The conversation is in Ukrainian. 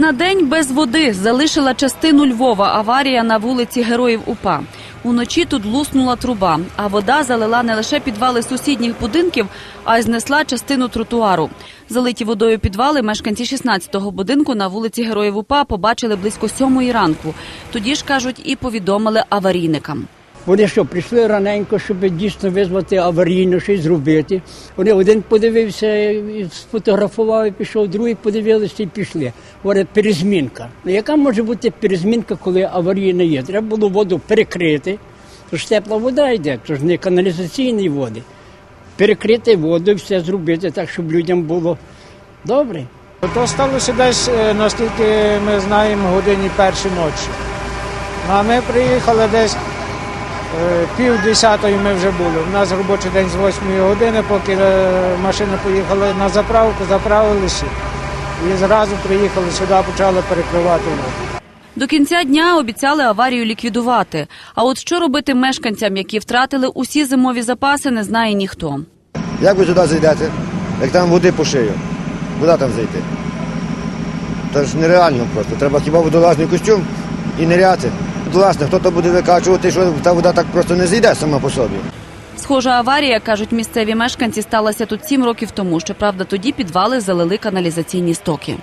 На день без води залишила частину Львова аварія на вулиці Героїв УПА. Уночі тут луснула труба, а вода залила не лише підвали сусідніх будинків, а й знесла частину тротуару. Залиті водою підвали мешканці 16-го будинку на вулиці Героїв УПА побачили близько сьомої ранку. Тоді ж кажуть і повідомили аварійникам. Вони що, прийшли раненько, щоб дійсно визвати аварійно щось зробити. Вони один подивився, і сфотографував і пішов, другий подивилися і пішли. Говорять, перезмінка. Ну яка може бути перезмінка, коли аварії не є? Треба було воду перекрити, то ж тепла вода йде, то ж не каналізаційні води. Перекрити воду і все зробити так, щоб людям було добре. То сталося десь, е, наскільки ми знаємо, годині перші ночі. Ну, А ми приїхали десь пів десятої ми вже були. У нас робочий день з восьмої години, поки е, машини поїхали на заправку, заправилися і зразу приїхали сюди, почали перекривати воду. До кінця дня обіцяли аварію ліквідувати. А от що робити мешканцям, які втратили усі зимові запаси, не знає ніхто. Як ви туди зайдете? Як там води по шию? Куди там зайти? Це ж нереально просто. Треба хіба водолазний костюм і ниряти. Власне, хто то буде викачувати, що та вода так просто не зійде сама по собі. Схожа аварія, кажуть місцеві мешканці, сталася тут сім років тому. Щоправда, тоді підвали залили каналізаційні стоки.